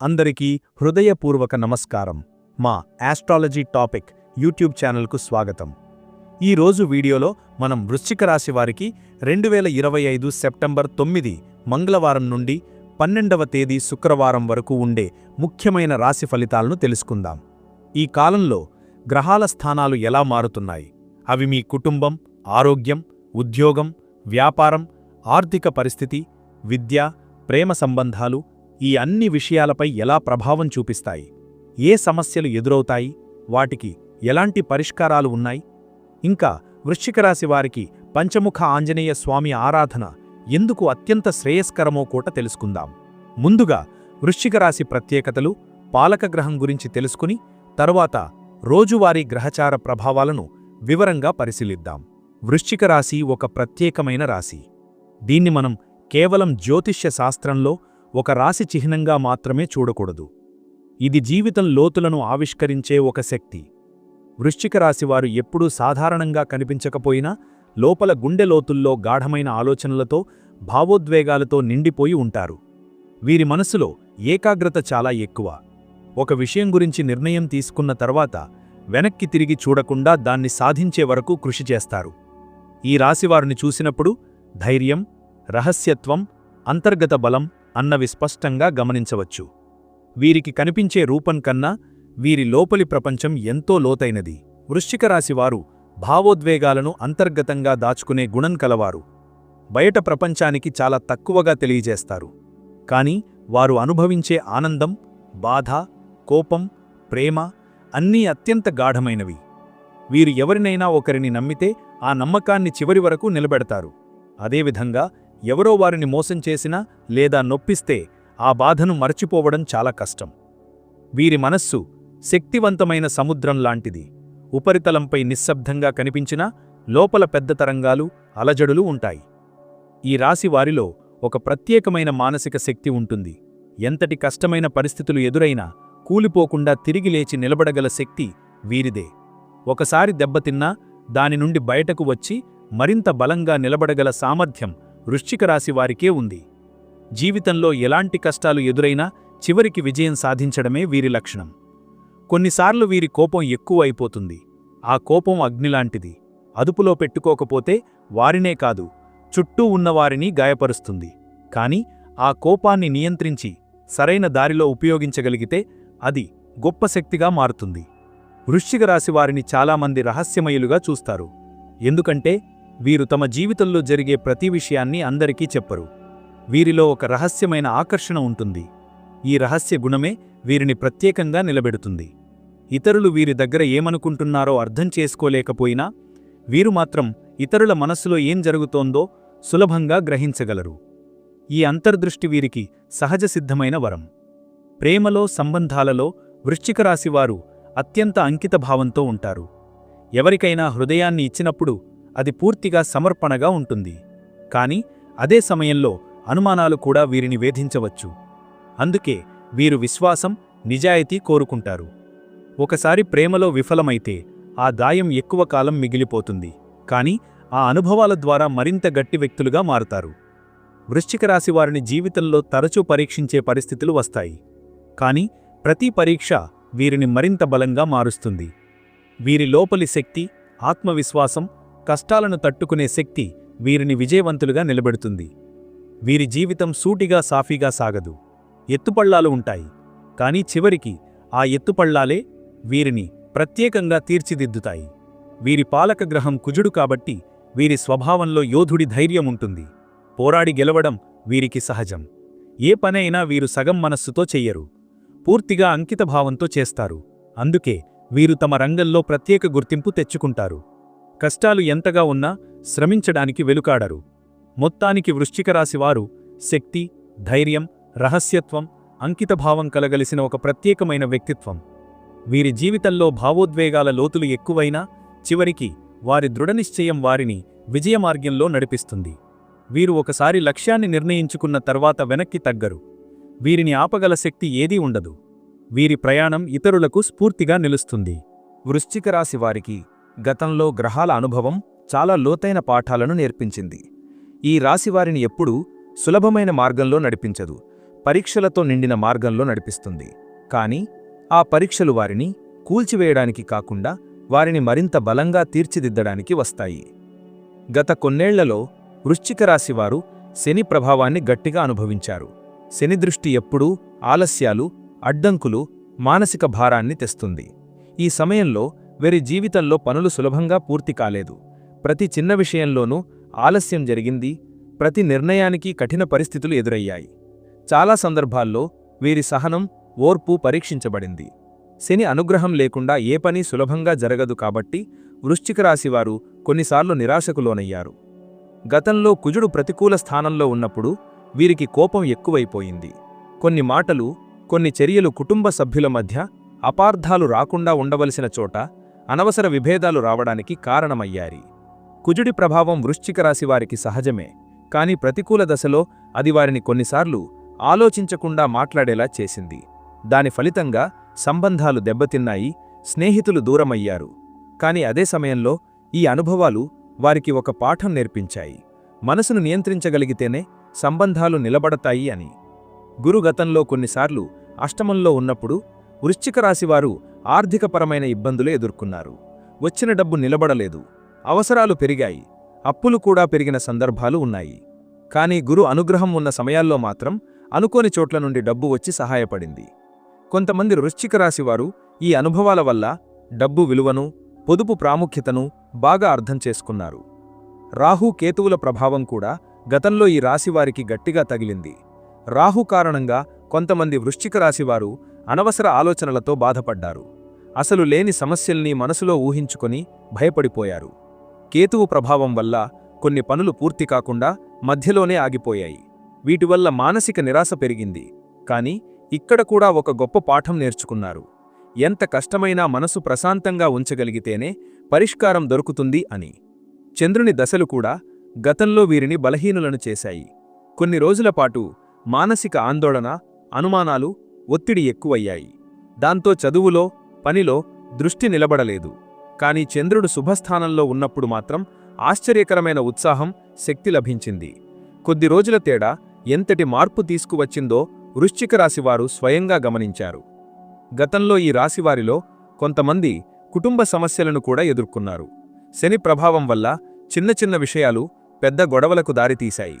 అందరికీ హృదయపూర్వక నమస్కారం. మా ఆస్ట్రాలజీ టాపిక్ యూట్యూబ్ ఛానల్కు స్వాగతం. ఈ రోజు వీడియోలో మనం వృశ్చిక రాశి వారికి రెండు వేల ఇరవై ఐదు సెప్టెంబర్ తొమ్మిది మంగళవారం నుండి పన్నెండవ తేదీ శుక్రవారం వరకు ఉండే ముఖ్యమైన రాశి ఫలితాలను తెలుసుకుందాం. ఈ కాలంలో గ్రహాల స్థానాలు ఎలా మారుతున్నాయి? అవి మీ కుటుంబం ఆరోగ్యం ఉద్యోగం వ్యాపారం ఆర్థిక పరిస్థితి విద్య ప్రేమ సంబంధాలు ఈ అన్ని విషయాలపై ఎలా ప్రభావం చూపిస్తాయి? ఏ సమస్యలు ఎదురవుతాయి? వాటికి ఎలాంటి పరిష్కారాలు ఉన్నాయి? ఇంకా వృశ్చికరాశి వారికి పంచముఖ ఆంజనేయ స్వామి ఆరాధన ఎందుకు అత్యంత శ్రేయస్కరమో కూట తెలుసుకుందాం. ముందుగా వృశ్చికరాశి ప్రత్యేకతలు పాలకగ్రహం గురించి తెలుసుకుని తరువాత రోజువారీ గ్రహచార ప్రభావాలను వివరంగా పరిశీలిద్దాం. వృశ్చిక రాశి ఒక ప్రత్యేకమైన రాశి. దీన్ని మనం కేవలం జ్యోతిష్య శాస్త్రంలో ఒక రాశి చిహ్నంగా మాత్రమే చూడకూడదు. ఇది జీవితం లోతులను ఆవిష్కరించే ఒక శక్తి. వృశ్చిక రాశివారు ఎప్పుడూ సాధారణంగా కనిపించకపోయినా లోపల గుండె లోతుల్లో గాఢమైన ఆలోచనలతో భావోద్వేగాలతో నిండిపోయి ఉంటారు. వీరి మనసులో ఏకాగ్రత చాలా ఎక్కువ. ఒక విషయం గురించి నిర్ణయం తీసుకున్న తర్వాత వెనక్కి తిరిగి చూడకుండా దాన్ని సాధించే వరకు కృషి చేస్తారు. ఈ రాశివారిని చూసినప్పుడు ధైర్యం రహస్యత్వం అంతర్గత బలం అన్నవి స్పష్టంగా గమనించవచ్చు. వీరికి కనిపించే రూపం కన్నా వీరి లోపలి ప్రపంచం ఎంతో లోతైనది. వృశ్చిక రాశివారు భావోద్వేగాలను అంతర్గతంగా దాచుకునే గుణం కలవారు. బయట ప్రపంచానికి చాలా తక్కువగా తెలియజేస్తారు. కాని వారు అనుభవించే ఆనందం బాధ కోపం ప్రేమ అన్నీ అత్యంత గాఢమైనవి. వీరు ఎవరినైనా ఒకరిని నమ్మితే ఆ నమ్మకాన్ని చివరి వరకు నిలబెడతారు. అదేవిధంగా ఎవరో వారిని మోసం చేసినా లేదా నొప్పిస్తే ఆ బాధను మరచిపోవడం చాలా కష్టం. వీరి మనస్సు శక్తివంతమైన సముద్రం లాంటిది. ఉపరితలంపై నిశ్శబ్దంగా కనిపించినా లోపల పెద్ద తరంగాలు అలజడులు ఉంటాయి. ఈ రాశి వారిలో ఒక ప్రత్యేకమైన మానసిక శక్తి ఉంటుంది. ఎంతటి కష్టమైన పరిస్థితులు ఎదురైనా కూలిపోకుండా తిరిగి లేచి నిలబడగల శక్తి వీరిదే. ఒకసారి దెబ్బతిన్నా దాని నుండి బయటకు వచ్చి మరింత బలంగా నిలబడగల సామర్థ్యం వృశ్చిక రాశి వారికే ఉంది. జీవితంలో ఎలాంటి కష్టాలు ఎదురైనా చివరికి విజయం సాధించడమే వీరి లక్షణం. కొన్నిసార్లు వీరి కోపం ఎక్కువ అయిపోతుంది ఆ కోపం అగ్నిలాంటిది. అదుపులో పెట్టుకోకపోతే వారినే కాదు చుట్టూ ఉన్నవారిని గాయపరుస్తుంది. కాని ఆ కోపాన్ని నియంత్రించి సరైన దారిలో ఉపయోగించగలిగితే అది గొప్ప శక్తిగా మారుతుంది. వృశ్చిక రాశి వారిని చాలామంది రహస్యమయులుగా చూస్తారు. ఎందుకంటే వీరు తమ జీవితంలో జరిగే ప్రతి విషయాన్ని అందరికీ చెప్పరు. వీరిలో ఒక రహస్యమైన ఆకర్షణ ఉంటుంది. ఈ రహస్య గుణమే వీరిని ప్రత్యేకంగా నిలబెడుతుంది. ఇతరులు వీరి దగ్గర ఏమనుకుంటున్నారో అర్థం చేసుకోలేకపోయినా వీరు మాత్రం ఇతరుల మనస్సులో ఏం జరుగుతోందో సులభంగా గ్రహించగలరు. ఈ అంతర్దృష్టి వీరికి సహజ సిద్ధమైన వరం. ప్రేమలో సంబంధాలలో వృశ్చికరాశివారు అత్యంత అంకితభావంతో ఉంటారు. ఎవరికైనా హృదయాన్ని ఇచ్చినప్పుడు అది పూర్తిగా సమర్పణగా ఉంటుంది. కానీ అదే సమయంలో అనుమానాలు కూడా వీరిని వేధించవచ్చు. అందుకే వీరు విశ్వాసం నిజాయితీ కోరుకుంటారు. ఒకసారి ప్రేమలో విఫలమైతే ఆ దాయం ఎక్కువ కాలం మిగిలిపోతుంది. కానీ ఆ అనుభవాల ద్వారా మరింత గట్టి వ్యక్తులుగా మారుతారు. వృశ్చిక రాశి వారిని జీవితంలో తరచూ పరీక్షించే పరిస్థితులు వస్తాయి. కానీ ప్రతి పరీక్ష వీరిని మరింత బలంగా మారుస్తుంది. వీరి లోపలి శక్తి ఆత్మవిశ్వాసం కష్టాలను తట్టుకునే శక్తి వీరిని విజయవంతులుగా నిలబెడుతుంది. వీరి జీవితం సూటిగా సాఫీగా సాగదు. ఎత్తుపళ్ళాలు ఉంటాయి. కానీ చివరికి ఆ ఎత్తుపళ్ళాలే వీరిని ప్రత్యేకంగా తీర్చిదిద్దుతాయి. వీరి పాలక గ్రహం కుజుడు కాబట్టి వీరి స్వభావంలో యోధుడి ధైర్యం ఉంటుంది. పోరాడి గెలవడం వీరికి సహజం. ఏ పనైనా వీరు సగం మనస్సుతో చెయ్యరు. పూర్తిగా అంకితభావంతో చేస్తారు. అందుకే వీరు తమ రంగంలో ప్రత్యేక గుర్తింపు తెచ్చుకుంటారు. కష్టాలు ఎంతగా ఉన్నా శ్రమించడానికి వెలుకాడరు మొత్తానికి వృశ్చికరాశివారు శక్తి ధైర్యం రహస్యత్వం అంకితభావం కలగలిసిన ఒక ప్రత్యేకమైన వ్యక్తిత్వం. వీరి జీవితంలో భావోద్వేగాల లోతులు ఎక్కువైనా చివరికి వారి దృఢనిశ్చయం వారిని విజయమార్గంలో నడిపిస్తుంది. వీరు ఒకసారి లక్ష్యాన్ని నిర్ణయించుకున్న తర్వాత వెనక్కి తగ్గరు. వీరిని ఆపగల శక్తి ఏదీ ఉండదు. వీరి ప్రయాణం ఇతరులకు స్ఫూర్తిగా నిలుస్తుంది. వృశ్చికరాశివారికి వారికి గతంలో గ్రహాల అనుభవం చాలా లోతైన పాఠాలను నేర్పించింది. ఈ రాశివారిని ఎప్పుడూ సులభమైన మార్గంలో నడిపించదు పరీక్షలతో నిండిన మార్గంలో నడిపిస్తుంది. కానీ ఆ పరీక్షలు వారిని కూల్చివేయడానికి కాకుండా వారిని మరింత బలంగా తీర్చిదిద్దడానికి వస్తాయి. గత కొన్నేళ్ళలో వృశ్చిక రాశివారు శని ప్రభావాన్ని గట్టిగా అనుభవించారు. శని దృష్టి ఎప్పుడూ ఆలస్యాలు అడ్డంకులు మానసిక భారాన్ని తెస్తుంది. ఈ సమయంలో వీరి జీవితంలో పనులు సులభంగా పూర్తి కాలేదు. ప్రతి చిన్న విషయంలోనూ ఆలస్యం జరిగింది. ప్రతి నిర్ణయానికి కఠిన పరిస్థితులు ఎదురయ్యాయి. చాలా సందర్భాల్లో వీరి సహనం ఓర్పు పరీక్షించబడింది. శని అనుగ్రహం లేకుండా ఏ పని సులభంగా జరగదు కాబట్టి వృశ్చిక రాశివారు కొన్నిసార్లు నిరాశకు లోనయ్యారు గతంలో కుజుడు ప్రతికూల స్థానంలో ఉన్నప్పుడు వీరికి కోపం ఎక్కువైపోయింది. కొన్ని మాటలు కొన్ని చర్యలు కుటుంబ సభ్యుల మధ్య అపార్థాలు రాకుండా ఉండవలసిన చోట అనవసర విభేదాలు రావడానికి కారణమయ్యారి కుజుడి ప్రభావం వృశ్చిక రాశి వారికి సహజమే కాని ప్రతికూల దశలో అది వారిని కొన్నిసార్లు ఆలోచించకుండా మాట్లాడేలా చేసింది. దాని ఫలితంగా సంబంధాలు దెబ్బతిన్నాయి స్నేహితులు దూరమయ్యారు. కాని అదే సమయంలో ఈ అనుభవాలు వారికి ఒక పాఠం నేర్పించాయి. మనసును నియంత్రించగలిగితేనే సంబంధాలు నిలబడతాయి అని. గురు గతంలో కొన్నిసార్లు అష్టమంలో ఉన్నప్పుడు వృశ్చిక రాశివారు ఆర్థికపరమైన ఇబ్బందులు ఎదుర్కొన్నారు. వచ్చిన డబ్బు నిలబడలేదు. అవసరాలు పెరిగాయి. అప్పులు కూడా పెరిగిన సందర్భాలు ఉన్నాయి. కానీ గురు అనుగ్రహం ఉన్న సమయాల్లో మాత్రం అనుకోని చోట్ల నుండి డబ్బు వచ్చి సహాయపడింది. కొంతమంది వృశ్చిక రాశివారు ఈ అనుభవాల వల్ల డబ్బు విలువను పొదుపు ప్రాముఖ్యతను బాగా అర్థం చేసుకున్నారు. రాహు కేతువుల ప్రభావం కూడా గతంలో ఈ రాశివారికి గట్టిగా తగిలింది. రాహు కారణంగా కొంతమంది వృశ్చిక రాశివారు అనవసర ఆలోచనలతో బాధపడ్డారు. అసలు లేని సమస్యల్ని మనసులో ఊహించుకొని భయపడిపోయారు. కేతువు ప్రభావం వల్ల కొన్ని పనులు పూర్తి కాకుండా మధ్యలోనే ఆగిపోయాయి. వీటివల్ల మానసిక నిరాశ పెరిగింది. కాని ఇక్కడ కూడా ఒక గొప్ప పాఠం నేర్చుకున్నారు. ఎంత కష్టమైనా మనసు ప్రశాంతంగా ఉంచగలిగితేనే పరిష్కారం దొరుకుతుంది అని. చంద్రుని దశలు కూడా గతంలో వీరిని బలహీనులను చేశాయి. కొన్ని రోజులపాటు మానసిక ఆందోళన అనుమానాలు ఒత్తిడి ఎక్కువయ్యాయి. దాంతో చదువులో పనిలో దృష్టి నిలబడలేదు. కాని చంద్రుడు శుభస్థానంలో ఉన్నప్పుడు మాత్రం ఆశ్చర్యకరమైన ఉత్సాహం శక్తి లభించింది. కొద్ది రోజుల తేడా ఎంతటి మార్పు తీసుకువచ్చిందో వృశ్చిక రాశివారు స్వయంగా గమనించారు. గతంలో ఈ రాశివారిలో కొంతమంది కుటుంబ సమస్యలను కూడా ఎదుర్కొన్నారు. శని ప్రభావం వల్ల చిన్న చిన్న విషయాలు పెద్ద గొడవలకు దారితీశాయి.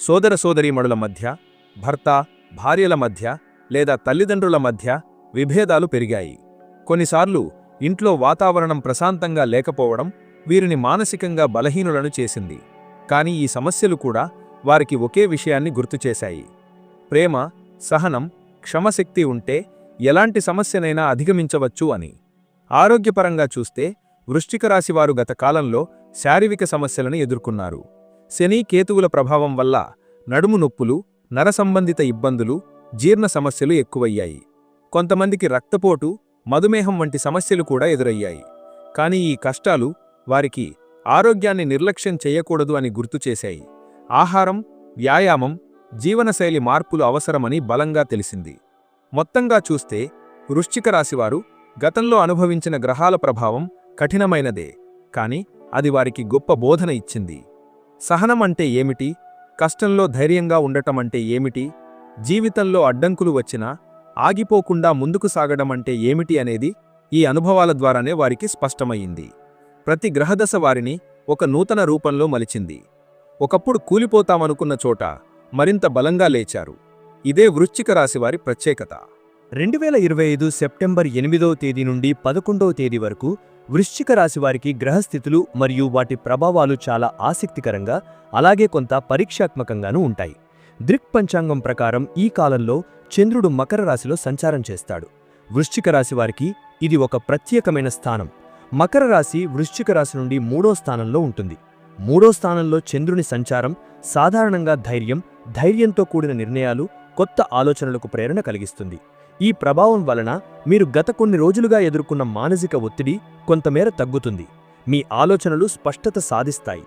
సోదర సోదరీమణుల మధ్య భర్త భార్యల మధ్య లేదా తల్లిదండ్రుల మధ్య విభేదాలు పెరిగాయి. కొన్నిసార్లు ఇంట్లో వాతావరణం ప్రశాంతంగా లేకపోవడం వీరిని మానసికంగా బలహీనులను చేసింది. కానీ ఈ సమస్యలు కూడా వారికి ఒకే విషయాన్ని గుర్తుచేశాయి ప్రేమ సహనం క్షమశక్తి ఉంటే ఎలాంటి సమస్యనైనా అధిగమించవచ్చు అని. ఆరోగ్యపరంగా చూస్తే వృష్టికరాశివారు గత కాలంలో శారీరక సమస్యలను ఎదుర్కొన్నారు. శని కేతువుల ప్రభావం వల్ల నడుము నొప్పులు నరసంబంధిత ఇబ్బందులు జీర్ణ సమస్యలు ఎక్కువయ్యాయి. కొంతమందికి రక్తపోటు మధుమేహం వంటి సమస్యలు కూడా ఎదురయ్యాయి. కానీ ఈ కష్టాలు వారికి ఆరోగ్యాన్ని నిర్లక్ష్యం చేయకూడదు అని గుర్తుచేశాయి ఆహారం వ్యాయామం జీవనశైలి మార్పులు అవసరమని బలంగా తెలిసింది. మొత్తంగా చూస్తే వృశ్చిక రాశివారు గతంలో అనుభవించిన గ్రహాల ప్రభావం కఠినమైనదే. కాని అది వారికి గొప్ప బోధన ఇచ్చింది. సహనం అంటే ఏమిటి? కష్టంలో ధైర్యంగా ఉండటమంటే ఏమిటి? జీవితంలో అడ్డంకులు వచ్చినా ఆగిపోకుండా ముందుకు సాగడం అంటే ఏమిటి అనేది ఈ అనుభవాల ద్వారానే వారికి స్పష్టమయ్యింది. ప్రతి గ్రహదశ వారిని ఒక నూతన రూపంలో మలిచింది. ఒకప్పుడు కూలిపోతామనుకున్న చోట మరింత బలంగా లేచారు. ఇదే వృశ్చిక రాశివారి ప్రత్యేకత. రెండు వేల ఇరవై ఐదు సెప్టెంబర్ ఎనిమిదవ తేదీ నుండి పదకొండవ తేదీ వరకు వృశ్చిక రాశి వారికి గ్రహస్థితులు మరియు వాటి ప్రభావాలు చాలా ఆసక్తికరంగా అలాగే కొంత పరీక్షాత్మకంగానూ ఉంటాయి. దృక్ పంచాంగం ప్రకారం ఈ కాలంలో చంద్రుడు మకర రాశిలో సంచారం చేస్తాడు. వృశ్చిక రాశి వారికి ఇది ఒక ప్రత్యేకమైన స్థానం. మకర రాశి వృశ్చిక రాశి నుండి మూడో స్థానంలో ఉంటుంది. మూడో స్థానంలో చంద్రుని సంచారం సాధారణంగా ధైర్యం ధైర్యంతో కూడిన నిర్ణయాలు కొత్త ఆలోచనలకు ప్రేరణ కలిగిస్తుంది. ఈ ప్రభావం వలన మీరు గత కొన్ని రోజులుగా ఎదుర్కొన్న మానసిక ఒత్తిడి కొంతమేర తగ్గుతుంది. మీ ఆలోచనలు స్పష్టత సాధిస్తాయి.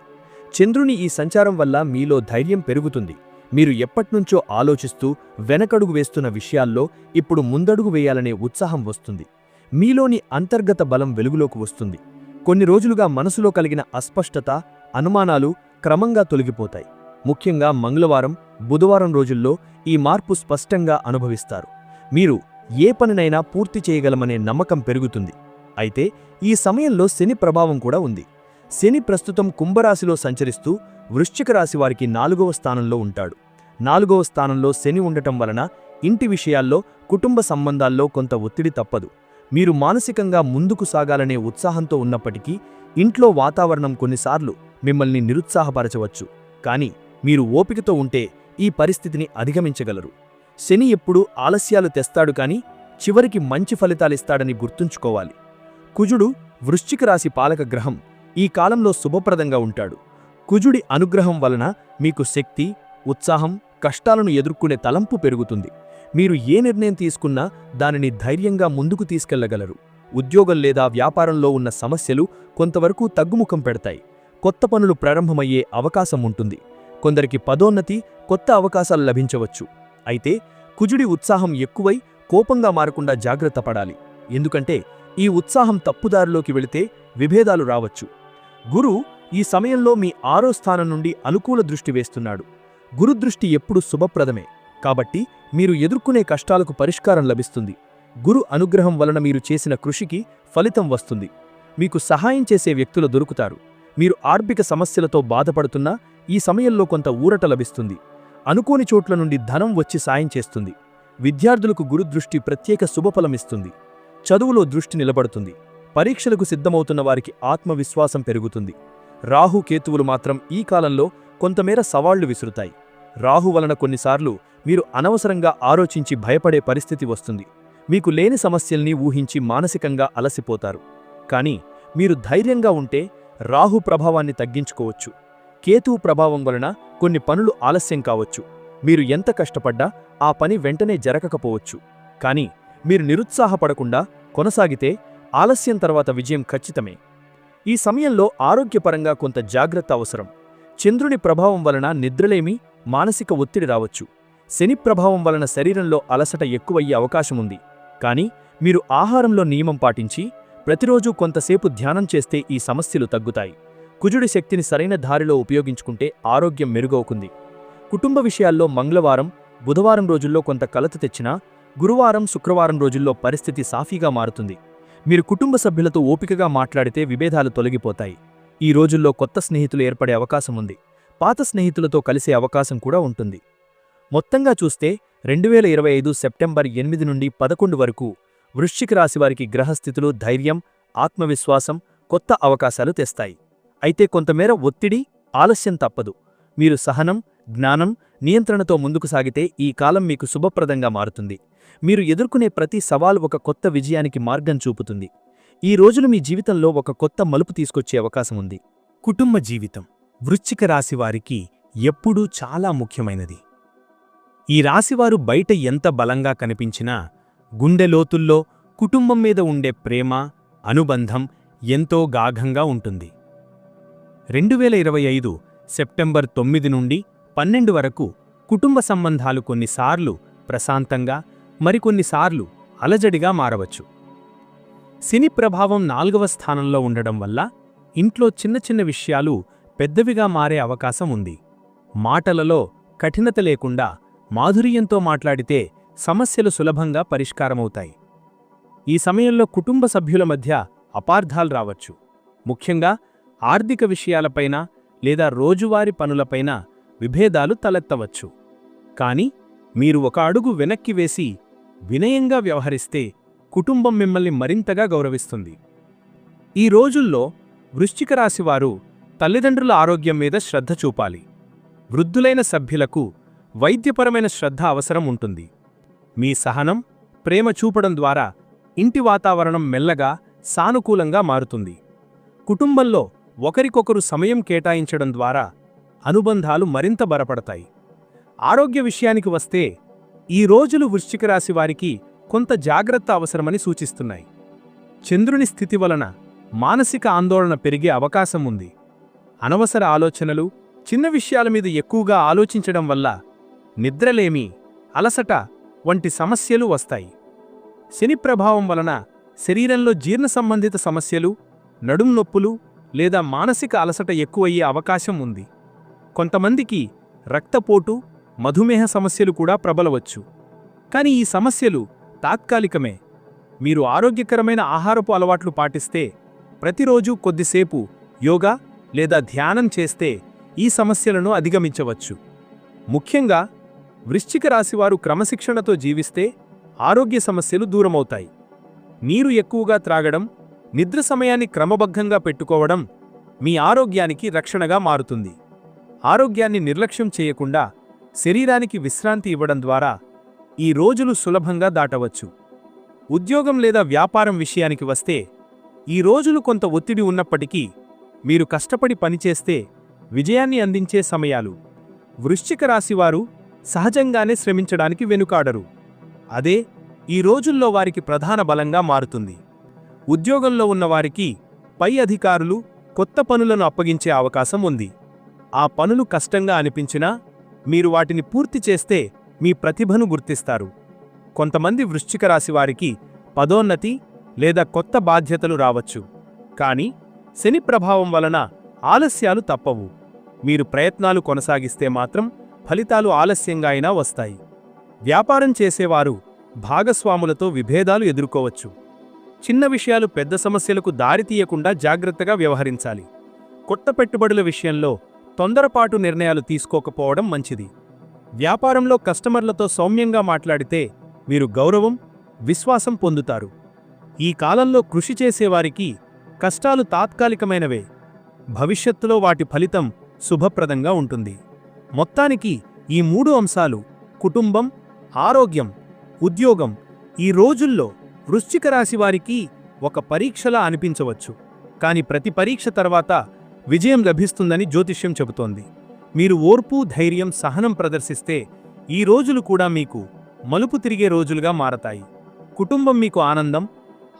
చంద్రుని ఈ సంచారం వల్ల మీలో ధైర్యం పెరుగుతుంది. మీరు ఎప్పట్నుంచో ఆలోచిస్తూ వెనకడుగు వేస్తున్న విషయాల్లో ఇప్పుడు ముందడుగు వేయాలనే ఉత్సాహం వస్తుంది. మీలోని అంతర్గత బలం వెలుగులోకి వస్తుంది. కొన్ని రోజులుగా మనసులో కలిగిన అస్పష్టత అనుమానాలు క్రమంగా తొలగిపోతాయి. ముఖ్యంగా మంగళవారం బుధవారం రోజుల్లో ఈ మార్పు స్పష్టంగా అనుభవిస్తారు. మీరు ఏ పనినైనా పూర్తి చేయగలమనే నమ్మకం పెరుగుతుంది. అయితే ఈ సమయంలో శని ప్రభావం కూడా ఉంది. శని ప్రస్తుతం కుంభరాశిలో సంచరిస్తూ వృశ్చిక రాశి వారికి నాలుగవ స్థానంలో ఉంటాడు. నాలుగవ స్థానంలో శని ఉండటం వలన ఇంటి విషయాల్లో కుటుంబ సంబంధాల్లో కొంత ఒత్తిడి తప్పదు. మీరు మానసికంగా ముందుకు సాగాలనే ఉత్సాహంతో ఉన్నప్పటికీ ఇంట్లో వాతావరణం కొన్నిసార్లు మిమ్మల్ని నిరుత్సాహపరచవచ్చు. కానీ మీరు ఓపికతో ఉంటే ఈ పరిస్థితిని అధిగమించగలరు. శని ఎప్పుడూ ఆలస్యాలు తెస్తాడు కానీ చివరికి మంచి ఫలితాలిస్తాడని గుర్తుంచుకోవాలి. కుజుడు వృశ్చిక రాశి పాలక గ్రహం ఈ కాలంలో శుభప్రదంగా ఉంటాడు. కుజుడి అనుగ్రహం వలన మీకు శక్తి ఉత్సాహం కష్టాలను ఎదుర్కొనే తలంపు పెరుగుతుంది. మీరు ఏ నిర్ణయం తీసుకున్నా దానిని ధైర్యంగా ముందుకు తీసుకెళ్ళగలరు. ఉద్యోగం లేదా వ్యాపారంలో ఉన్న సమస్యలు కొంతవరకు తగ్గుముఖం పెడతాయి. కొత్త పనులు ప్రారంభమయ్యే అవకాశం ఉంటుంది. కొందరికి పదోన్నతి కొత్త అవకాశాలు లభించవచ్చు. అయితే కుజుడి ఉత్సాహం ఎక్కువై కోపంగా మారకుండా జాగ్రత్త పడాలి. ఎందుకంటే ఈ ఉత్సాహం తప్పుదారిలోకి వెళితే విభేదాలు రావచ్చు. గురు ఈ సమయంలో మీ ఆరో స్థానం నుండి అనుకూల దృష్టి వేస్తున్నాడు. గురుదృష్టి ఎప్పుడు శుభప్రదమే. కాబట్టి మీరు ఎదుర్కొనే కష్టాలకు పరిష్కారం లభిస్తుంది. గురు అనుగ్రహం వలన మీరు చేసిన కృషికి ఫలితం వస్తుంది. మీకు సహాయం చేసే వ్యక్తులు దొరుకుతారు. మీరు ఆర్థిక సమస్యలతో బాధపడుతున్నా ఈ సమయంలో కొంత ఊరట లభిస్తుంది. అనుకోని చోట్ల నుండి ధనం వచ్చి సాయం చేస్తుంది. విద్యార్థులకు గురుదృష్టి ప్రత్యేక శుభఫలమిస్తుంది చదువులో దృష్టి నిలబడుతుంది. పరీక్షలకు సిద్ధమవుతున్న వారికి ఆత్మవిశ్వాసం పెరుగుతుంది. రాహు కేతువులు మాత్రం ఈ కాలంలో కొంతమేర సవాళ్ళు విసురుతాయి. రాహు వలన కొన్నిసార్లు మీరు అనవసరంగా ఆలోచించి భయపడే పరిస్థితి వస్తుంది. మీకు లేని సమస్యల్ని ఊహించి మానసికంగా అలసిపోతారు. కానీ మీరు ధైర్యంగా ఉంటే రాహు ప్రభావాన్ని తగ్గించుకోవచ్చు. కేతువు ప్రభావం వలన కొన్ని పనులు ఆలస్యం కావచ్చు. మీరు ఎంత కష్టపడ్డా ఆ పని వెంటనే జరగకపోవచ్చు. కానీ మీరు నిరుత్సాహపడకుండా కొనసాగితే ఆలస్యం తర్వాత విజయం ఖచ్చితమే. ఈ సమయంలో ఆరోగ్యపరంగా కొంత జాగ్రత్త అవసరం. చంద్రుని ప్రభావం వలన నిద్రలేమి మానసిక ఒత్తిడి రావచ్చు. శని ప్రభావం వలన శరీరంలో అలసట ఎక్కువయ్యే అవకాశముంది కానీ మీరు ఆహారంలో నియమం పాటించి ప్రతిరోజూ కొంతసేపు ధ్యానం చేస్తే ఈ సమస్యలు తగ్గుతాయి. కుజుడి శక్తిని సరైన దారిలో ఉపయోగించుకుంటే ఆరోగ్యం మెరుగవుకుంది కుటుంబ విషయాల్లో మంగళవారం బుధవారం రోజుల్లో కొంత కలత తెచ్చినా గురువారం శుక్రవారం రోజుల్లో పరిస్థితి సాఫీగా మారుతుంది. మీరు కుటుంబ సభ్యులతో ఓపికగా మాట్లాడితే విభేదాలు తొలగిపోతాయి. ఈ రోజుల్లో కొత్త స్నేహితులు ఏర్పడే అవకాశం ఉంది. పాత స్నేహితులతో కలిసే అవకాశం కూడా ఉంటుంది. మొత్తంగా చూస్తే రెండు వేల ఇరవై ఐదు సెప్టెంబర్ ఎనిమిది నుండి పదకొండు వరకు వృశ్చిక రాశివారికి గ్రహస్థితులు ధైర్యం ఆత్మవిశ్వాసం కొత్త అవకాశాలు తెస్తాయి. అయితే కొంతమేర ఒత్తిడి ఆలస్యం తప్పదు. మీరు సహనం జ్ఞానం నియంత్రణతో ముందుకు సాగితే ఈ కాలం మీకు శుభప్రదంగా మారుతుంది. మీరు ఎదుర్కొనే ప్రతి సవాల్ ఒక కొత్త విజయానికి మార్గం చూపుతుంది. ఈ రోజులు మీ జీవితంలో ఒక కొత్త మలుపు తీసుకొచ్చే అవకాశం ఉంది. కుటుంబ జీవితం. వృశ్చిక రాశివారికి ఎప్పుడూ చాలా ముఖ్యమైనది. ఈ రాశివారు బయట ఎంత బలంగా కనిపించినా గుండె లోతుల్లో కుటుంబం మీద ఉండే ప్రేమ అనుబంధం ఎంతో గాఘంగా ఉంటుంది. రెండు వేల ఇరవై ఐదు సెప్టెంబర్ తొమ్మిది నుండి పన్నెండు వరకు కుటుంబ సంబంధాలు కొన్నిసార్లు ప్రశాంతంగా మరికొన్నిసార్లు అలజడిగా మారవచ్చు. శని ప్రభావం నాలుగవ స్థానంలో ఉండడం వల్ల ఇంట్లో చిన్న చిన్న విషయాలు పెద్దవిగా మారే అవకాశం ఉంది. మాటలలో కఠినత లేకుండా మాధుర్యంతో మాట్లాడితే సమస్యలు సులభంగా పరిష్కారమవుతాయి. ఈ సమయంలో కుటుంబ సభ్యుల మధ్య అపార్థాలు రావచ్చు. ముఖ్యంగా ఆర్థిక విషయాలపైన లేదా రోజువారీ పనులపైన విభేదాలు తలెత్తవచ్చు. కానీ మీరు ఒక అడుగు వెనక్కి వేసి వినయంగా వ్యవహరిస్తే కుటుంబం మిమ్మల్ని మరింతగా గౌరవిస్తుంది. ఈ రోజుల్లో వృశ్చిక రాశివారు తల్లిదండ్రుల ఆరోగ్యం మీద శ్రద్ధ చూపాలి. వృద్ధులైన సభ్యులకు వైద్యపరమైన శ్రద్ధ అవసరం ఉంటుంది. మీ సహనం ప్రేమ చూపడం ద్వారా ఇంటి వాతావరణం మెల్లగా సానుకూలంగా మారుతుంది. కుటుంబంలో ఒకరికొకరు సమయం కేటాయించడం ద్వారా అనుబంధాలు మరింత బలపడతాయి. ఆరోగ్య విషయానికి వస్తే ఈ రోజులు వృశ్చిక రాశి వారికి కొంత జాగ్రత్త అవసరమని సూచిస్తున్నాయి. చంద్రుని స్థితి వలన మానసిక ఆందోళన పెరిగే అవకాశం ఉంది. అనవసర ఆలోచనలు చిన్న విషయాల మీద ఎక్కువగా ఆలోచించడం వల్ల నిద్రలేమి అలసట వంటి సమస్యలు వస్తాయి. శని ప్రభావం వలన శరీరంలో జీర్ణ సంబంధిత సమస్యలు నడుం నొప్పులు లేదా మానసిక అలసట ఎక్కువయ్యే అవకాశం ఉంది. కొంతమందికి రక్తపోటు మధుమేహ సమస్యలు కూడా ప్రబలవచ్చు. కానీ ఈ సమస్యలు తాత్కాలికమే. మీరు ఆరోగ్యకరమైన ఆహారపు అలవాట్లు పాటిస్తే ప్రతిరోజు కొద్దిసేపు యోగా లేదా ధ్యానం చేస్తే ఈ సమస్యలను అధిగమించవచ్చు. ముఖ్యంగా వృశ్చిక రాశివారు క్రమశిక్షణతో జీవిస్తే ఆరోగ్య సమస్యలు దూరమవుతాయి. నీరు ఎక్కువగా త్రాగడం నిద్ర సమయాన్ని క్రమబద్ధంగా పెట్టుకోవడం మీ ఆరోగ్యానికి రక్షణగా మారుతుంది. ఆరోగ్యాన్ని నిర్లక్ష్యం చేయకుండా శరీరానికి విశ్రాంతి ఇవ్వడం ద్వారా ఈ రోజులు సులభంగా దాటవచ్చు. ఉద్యోగం లేదా వ్యాపారం విషయానికి వస్తే ఈ రోజులు కొంత ఒత్తిడి ఉన్నప్పటికీ మీరు కష్టపడి పనిచేస్తే విజయాన్ని అందించే సమయాలు. వృశ్చిక రాశివారు సహజంగానే శ్రమించడానికి వెనుకాడరు. అదే ఈ రోజుల్లో వారికి ప్రధాన బలంగా మారుతుంది. ఉద్యోగంలో ఉన్నవారికి పై అధికారులు కొత్త పనులను అప్పగించే అవకాశం ఉంది. ఆ పనులు కష్టంగా అనిపించినా మీరు వాటిని పూర్తి చేస్తే మీ ప్రతిభను గుర్తిస్తారు. కొంతమంది వృశ్చిక రాశి వారికి పదోన్నతి లేదా కొత్త బాధ్యతలు రావచ్చు. కానీ శని ప్రభావం వలన ఆలస్యాలు తప్పవు. మీరు ప్రయత్నాలు కొనసాగిస్తే మాత్రం ఫలితాలు ఆలస్యంగా అయినా వస్తాయి. వ్యాపారం చేసేవారు భాగస్వాములతో విభేదాలు ఎదుర్కోవచ్చు. చిన్న విషయాలు పెద్ద సమస్యలకు దారితీయకుండా జాగ్రత్తగా వ్యవహరించాలి. కొత్త పెట్టుబడుల విషయంలో తొందరపాటు నిర్ణయాలు తీసుకోకపోవడం మంచిది. వ్యాపారంలో కస్టమర్లతో సౌమ్యంగా మాట్లాడితే మీరు గౌరవం విశ్వాసం పొందుతారు. ఈ కాలంలో కృషి చేసేవారికి కష్టాలు తాత్కాలికమైనవే. భవిష్యత్తులో వాటి ఫలితం శుభప్రదంగా ఉంటుంది. మొత్తానికి ఈ మూడు అంశాలు కుటుంబం ఆరోగ్యం ఉద్యోగం ఈ రోజుల్లో వృశ్చిక రాశి వారికి ఒక పరీక్షలా అనిపించవచ్చు. కానీ ప్రతి పరీక్ష తర్వాత విజయం లభిస్తుందని జ్యోతిష్యం చెబుతోంది. మీరు ఓర్పు ధైర్యం సహనం ప్రదర్శిస్తే ఈ రోజులు కూడా మీకు మలుపు తిరిగే రోజులుగా మారతాయి. కుటుంబం మీకు ఆనందం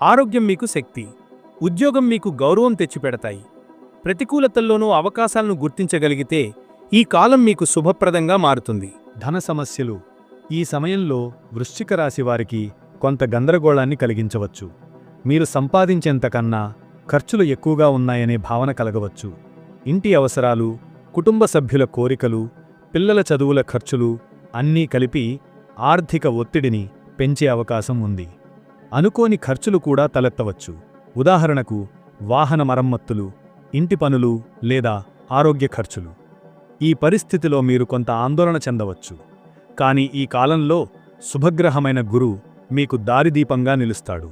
ఆరోగ్యం మీకు శక్తి ఉద్యోగం మీకు గౌరవం తెచ్చిపెడతాయి. ప్రతికూలతల్లోనూ అవకాశాలను గుర్తించగలిగితే ఈ కాలం మీకు శుభప్రదంగా మారుతుంది. ధన సమస్యలు ఈ సమయంలో వృశ్చిక రాశి వారికి కొంత గందరగోళాన్ని కలిగించవచ్చు. మీరు సంపాదించేంతకన్నా ఖర్చులు ఎక్కువగా ఉన్నాయనే భావన కలగవచ్చు. ఇంటి అవసరాలు కుటుంబ సభ్యుల కోరికలు పిల్లల చదువుల ఖర్చులు అన్నీ కలిపి ఆర్థిక ఒత్తిడిని పెంచే అవకాశం ఉంది. అనుకోని ఖర్చులు కూడా తలెత్తవచ్చు. ఉదాహరణకు వాహన మరమ్మత్తులు ఇంటి పనులు లేదా ఆరోగ్య ఖర్చులు. ఈ పరిస్థితిలో మీరు కొంత ఆందోళన చెందవచ్చు. కానీ ఈ కాలంలో శుభగ్రహమైన గురు మీకు దారిదీపంగా నిలుస్తాడు.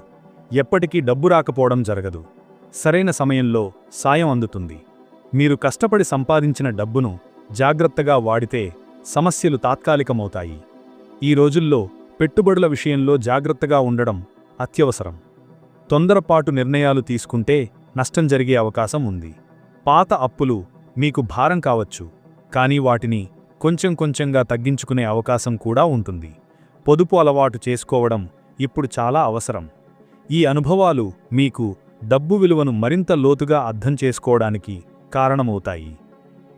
ఎప్పటికీ డబ్బు రాకపోవడం జరగదు. సరైన సమయంలో సాయం అందుతుంది. మీరు కష్టపడి సంపాదించిన డబ్బును జాగ్రత్తగా వాడితే సమస్యలు తాత్కాలికమవుతాయి. ఈ రోజుల్లో పెట్టుబడుల విషయంలో జాగ్రత్తగా ఉండడం అత్యవసరం. తొందరపాటు నిర్ణయాలు తీసుకుంటే నష్టం జరిగే అవకాశం ఉంది. పాత అప్పులు మీకు భారం కావచ్చు. కానీ వాటిని కొంచెం కొంచెంగా తగ్గించుకునే అవకాశం కూడా ఉంటుంది. పొదుపు అలవాటు చేసుకోవడం ఇప్పుడు చాలా అవసరం. ఈ అనుభవాలు మీకు డబ్బు విలువను మరింత లోతుగా అర్థం చేసుకోవడానికి కారణమవుతాయి.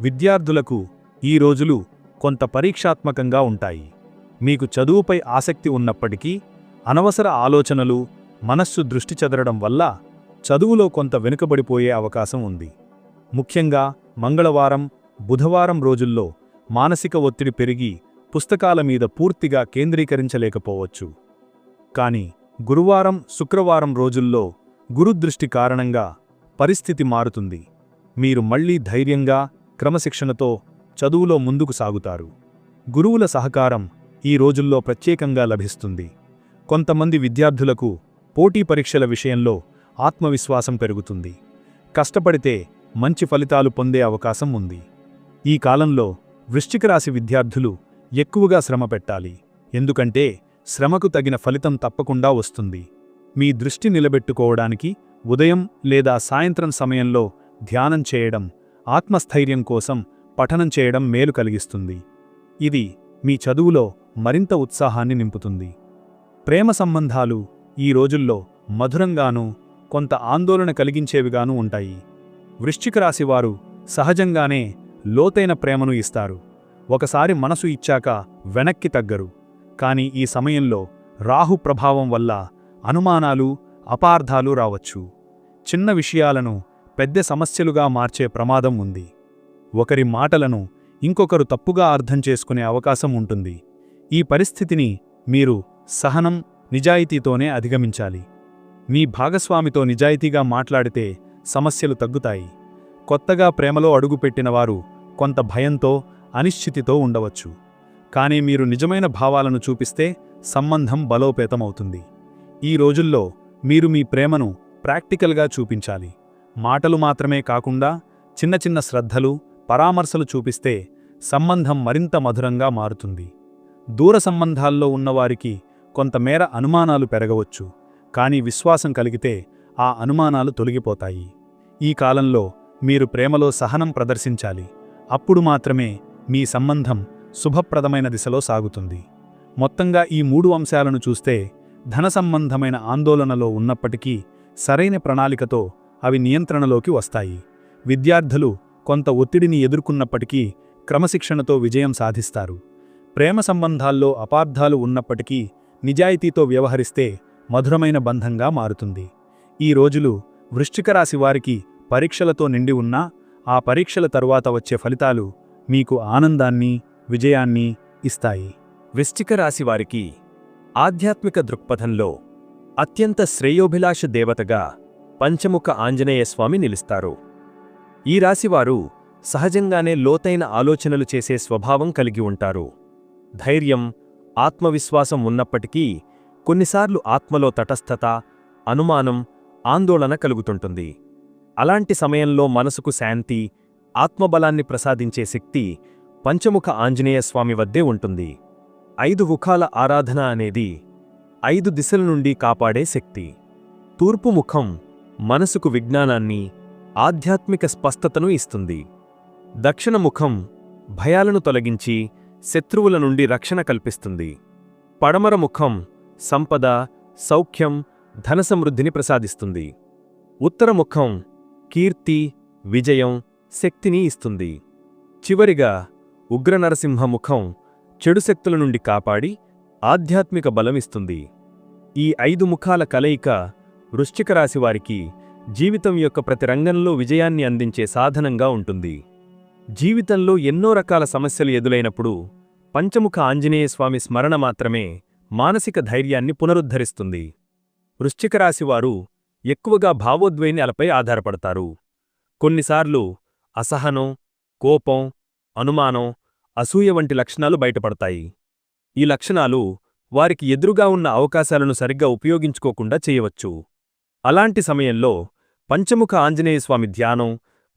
విద్యార్థులకు ఈ రోజులు కొంత పరీక్షాత్మకంగా ఉంటాయి. మీకు చదువుపై ఆసక్తి ఉన్నప్పటికీ అనవసర ఆలోచనలు మనస్సు దృష్టి చెదరడం వల్ల చదువులో కొంత వెనుకబడిపోయే అవకాశం ఉంది. ముఖ్యంగా మంగళవారం బుధవారం రోజుల్లో మానసిక ఒత్తిడి పెరిగి పుస్తకాల మీద పూర్తిగా కేంద్రీకరించలేకపోవచ్చు. కాని గురువారం శుక్రవారం రోజుల్లో గురుదృష్టి కారణంగా పరిస్థితి మారుతుంది. మీరు మళ్ళీ ధైర్యంగా క్రమశిక్షణతో చదువులో ముందుకు సాగుతారు. గురువుల సహకారం ఈ రోజుల్లో ప్రత్యేకంగా లభిస్తుంది. కొంతమంది విద్యార్థులకు పోటీ పరీక్షల విషయంలో ఆత్మవిశ్వాసం పెరుగుతుంది. కష్టపడితే మంచి ఫలితాలు పొందే అవకాశం ఉంది. ఈ కాలంలో వృశ్చిక రాశి విద్యార్థులు ఎక్కువగా శ్రమ పెట్టాలి. ఎందుకంటే శ్రమకు తగిన ఫలితం తప్పకుండా వస్తుంది. మీ దృష్టి నిలబెట్టుకోవడానికి ఉదయం లేదా సాయంత్రం సమయంలో ధ్యానం చేయడం ఆత్మస్థైర్యం కోసం పఠనం చేయడం మేలు కలిగిస్తుంది. ఇది మీ చదువులో మరింత ఉత్సాహాన్ని నింపుతుంది. ప్రేమ సంబంధాలు ఈ రోజుల్లో మధురంగానూ కొంత ఆందోళన కలిగించేవిగానూ ఉంటాయి. వృశ్చిక రాశివారు సహజంగానే లోతైన ప్రేమను ఇస్తారు. ఒకసారి మనసు ఇచ్చాక వెనక్కి తగ్గరు. కాని ఈ సమయంలో రాహు ప్రభావం వల్ల అనుమానాలు అపార్థాలు రావచ్చు. చిన్న విషయాలను పెద్ద సమస్యలుగా మార్చే ప్రమాదం ఉంది. ఒకరి మాటలను ఇంకొకరు తప్పుగా అర్థం చేసుకునే అవకాశం ఉంటుంది. ఈ పరిస్థితిని మీరు సహనం నిజాయితీతోనే అధిగమించాలి. మీ భాగస్వామితో నిజాయితీగా మాట్లాడితే సమస్యలు తగ్గుతాయి. కొత్తగా ప్రేమలో అడుగుపెట్టిన వారు కొంత భయంతో అనిశ్చితితో ఉండవచ్చు. కానీ మీరు నిజమైన భావాలను చూపిస్తే సంబంధం బలోపేతమవుతుంది. ఈ రోజుల్లో మీరు మీ ప్రేమను ప్రాక్టికల్గా చూపించాలి. మాటలు మాత్రమే కాకుండా చిన్న చిన్న శ్రద్ధలు పరామర్శలు చూపిస్తే సంబంధం మరింత మధురంగా మారుతుంది. దూర సంబంధాల్లో ఉన్నవారికి కొంతమేర అనుమానాలు పెరగవచ్చు. కానీ విశ్వాసం కలిగితే ఆ అనుమానాలు తొలగిపోతాయి. ఈ కాలంలో మీరు ప్రేమలో సహనం ప్రదర్శించాలి. అప్పుడు మాత్రమే మీ సంబంధం శుభప్రదమైన దిశలో సాగుతుంది. మొత్తంగా ఈ మూడు అంశాలను చూస్తే ధన సంబంధమైన ఆందోళనలో ఉన్నప్పటికీ సరైన ప్రణాళికతో అవి నియంత్రణలోకి వస్తాయి. విద్యార్థులు కొంత ఒత్తిడిని ఎదుర్కొన్నప్పటికీ క్రమశిక్షణతో విజయం సాధిస్తారు. ప్రేమ సంబంధాల్లో అపార్థాలు ఉన్నప్పటికీ నిజాయితీతో వ్యవహరిస్తే మధురమైన బంధంగా మారుతుంది. ఈ రోజులు వృశ్చిక రాశి వారికి పరీక్షలతో నిండి ఉన్నా ఆ పరీక్షల తరువాత వచ్చే ఫలితాలు మీకు ఆనందాన్ని విజయాన్ని ఇస్తాయి. వృశ్చిక రాశి వారికి ఆధ్యాత్మిక దృక్పథంలో అత్యంత శ్రేయోభిలాష దేవతగా పంచముఖ ఆంజనేయస్వామి నిలుస్తారు. ఈ రాశివారు సహజంగానే లోతైన ఆలోచనలు చేసే స్వభావం కలిగి ఉంటారు. ధైర్యం ఆత్మవిశ్వాసం ఉన్నప్పటికీ కొన్నిసార్లు ఆత్మలో తటస్థత అనుమానం ఆందోళన కలుగుతుంటుంది. అలాంటి సమయంలో మనసుకు శాంతి ఆత్మబలాన్ని ప్రసాదించే శక్తి పంచముఖ ఆంజనేయ స్వామి వద్దే ఉంటుంది. ఐదు ముఖాల ఆరాధన అనేది ఐదు దిశల నుండి కాపాడే శక్తి. తూర్పు ముఖం మనసుకు విజ్ఞానాన్ని ఆధ్యాత్మిక స్పష్టతను ఇస్తుంది. దక్షిణ ముఖం భయాలను తొలగించి శత్రువుల నుండి రక్షణ కల్పిస్తుంది. పడమర ముఖం సంపద సౌఖ్యం ధనసమృద్ధిని ప్రసాదిస్తుంది. ఉత్తర ముఖం కీర్తి విజయం శక్తిని ఇస్తుంది. చివరిగా ఉగ్రనరసింహ ముఖం చెడు శక్తుల నుండి కాపాడి ఆధ్యాత్మిక బలమిస్తుంది ఈ ఐదు ముఖాల కలయిక వృశ్చిక రాశివారికి జీవితం యొక్క ప్రతి రంగంలో విజయాన్ని అందించే సాధనంగా ఉంటుంది. జీవితంలో ఎన్నో రకాల సమస్యలు ఎదులైనప్పుడు పంచముఖ ఆంజనేయస్వామి స్మరణ మాత్రమే మానసిక ధైర్యాన్ని పునరుద్ధరిస్తుంది. వృశ్చిక రాశివారు ఎక్కువగా అలపై ఆధారపడతారు. కొన్నిసార్లు అసహనం కోపం అనుమానం అసూయ వంటి లక్షణాలు బయటపడతాయి. ఈ లక్షణాలు వారికి ఎదురుగా ఉన్న అవకాశాలను సరిగ్గా ఉపయోగించుకోకుండా చేయవచ్చు. అలాంటి సమయంలో పంచముఖ ఆంజనేయస్వామి ధ్యానం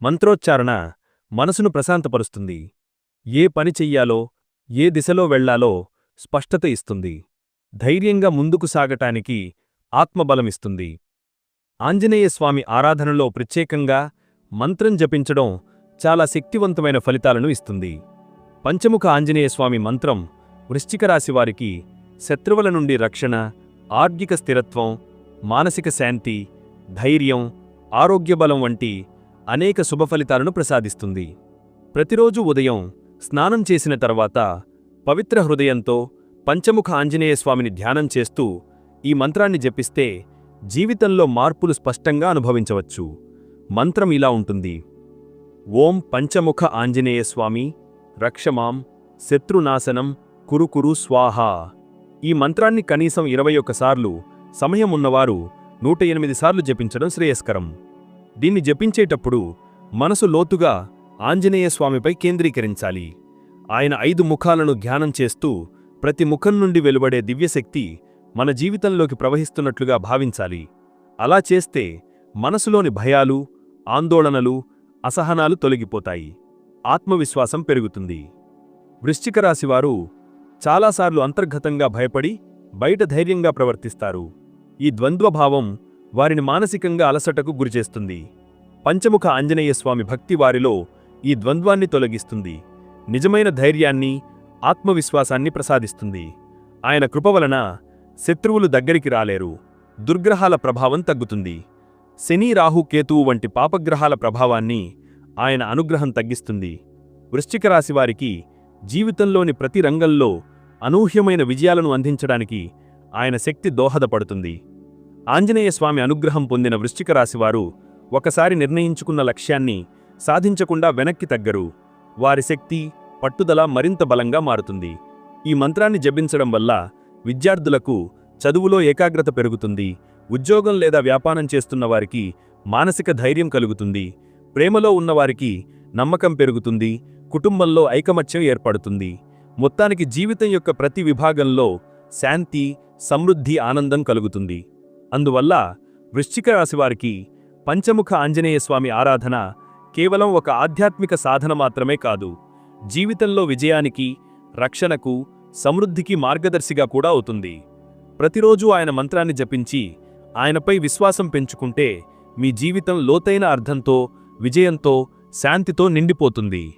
మంత్రోచ్చారణ మనసును ప్రశాంతపరుస్తుంది. ఏ పని చెయ్యాలో ఏ దిశలో వెళ్ళాలో స్పష్టత ఇస్తుంది. ధైర్యంగా ముందుకు సాగటానికి ఆత్మబలమిస్తుంది. ఆంజనేయస్వామి ఆరాధనలో ప్రత్యేకంగా మంత్రం జపించడం చాలా శక్తివంతమైన ఫలితాలను ఇస్తుంది. పంచముఖ ఆంజనేయస్వామి మంత్రం వృశ్చిక రాశివారికి శత్రువుల నుండి రక్షణ ఆర్థిక స్థిరత్వం మానసిక శాంతి ధైర్యం ఆరోగ్యబలం వంటి అనేక శుభఫలితాలను ప్రసాదిస్తుంది. ప్రతిరోజు ఉదయం స్నానం చేసిన తర్వాత పవిత్ర హృదయంతో పంచముఖ ఆంజనేయస్వామిని ధ్యానం చేస్తూ ఈ మంత్రాన్ని జపిస్తే జీవితంలో మార్పులు స్పష్టంగా అనుభవించవచ్చు. మంత్రం ఇలా ఉంటుంది. ఓం పంచముఖ ఆంజనేయస్వామి రక్షమాం శత్రునాశనం కురుకురు స్వాహా. ఈ మంత్రాన్ని కనీసం ఇరవై ఒక్కసార్లు సమయం ఉన్నవారు నూట ఎనిమిది సార్లు జపించడం శ్రేయస్కరం. దీన్ని జపించేటప్పుడు మనసు లోతుగా ఆంజనేయ స్వామిపై కేంద్రీకరించాలి. ఆయన ఐదు ముఖాలను ధ్యానం చేస్తూ ప్రతి ముఖం నుండి వెలువడే దివ్యశక్తి మన జీవితంలోకి ప్రవహిస్తున్నట్లుగా భావించాలి. అలా చేస్తే మనసులోని భయాలు ఆందోళనలు అసహనాలు తొలగిపోతాయి. ఆత్మవిశ్వాసం పెరుగుతుంది. వృశ్చిక రాశివారు చాలాసార్లు అంతర్గతంగా భయపడి బయట ధైర్యంగా ప్రవర్తిస్తారు. ఈ ద్వంద్వభావం వారిని మానసికంగా అలసటకు గురిచేస్తుంది. పంచముఖ ఆంజనేయస్వామి భక్తి వారిలో ఈ ద్వంద్వాన్ని తొలగిస్తుంది. నిజమైన ధైర్యాన్ని ఆత్మవిశ్వాసాన్ని ప్రసాదిస్తుంది. ఆయన కృప వలన శత్రువులు దగ్గరికి రాలేరు. దుర్గ్రహాల ప్రభావం తగ్గుతుంది. శని రాహు కేతువు వంటి పాపగ్రహాల ప్రభావాన్ని ఆయన అనుగ్రహం తగ్గిస్తుంది. వృశ్చిక రాశివారికి జీవితంలోని ప్రతి రంగంలో అనూహ్యమైన విజయాలను అందించడానికి ఆయన శక్తి దోహదపడుతుంది. ఆంజనేయ స్వామి అనుగ్రహం పొందిన వృశ్చిక రాశివారు ఒకసారి నిర్ణయించుకున్న లక్ష్యాన్ని సాధించకుండా వెనక్కి తగ్గరు. వారి శక్తి పట్టుదల మరింత బలంగా మారుతుంది. ఈ మంత్రాన్ని జపించడం వల్ల విద్యార్థులకు చదువులో ఏకాగ్రత పెరుగుతుంది. ఉద్యోగం లేదా వ్యాపారం చేస్తున్న వారికి మానసిక ధైర్యం కలుగుతుంది ప్రేమలో ఉన్నవారికి నమ్మకం పెరుగుతుంది కుటుంబంలో ఐకమత్యం ఏర్పడుతుంది. మొత్తానికి జీవితం యొక్క ప్రతి విభాగంలో శాంతి సమృద్ధి ఆనందం కలుగుతుంది. అందువల్ల వృశ్చిక రాశివారికి పంచముఖ ఆంజనేయ స్వామి ఆరాధన కేవలం ఒక ఆధ్యాత్మిక సాధన మాత్రమే కాదు జీవితంలో విజయానికి రక్షణకు సమృద్ధికి మార్గదర్శిగా కూడా అవుతుంది. ప్రతిరోజూ ఆయన మంత్రాన్ని జపించి ఆయనపై విశ్వాసం పెంచుకుంటే మీ జీవితం లోతైన అర్థంతో విజయంతో శాంతితో నిండిపోతుంది.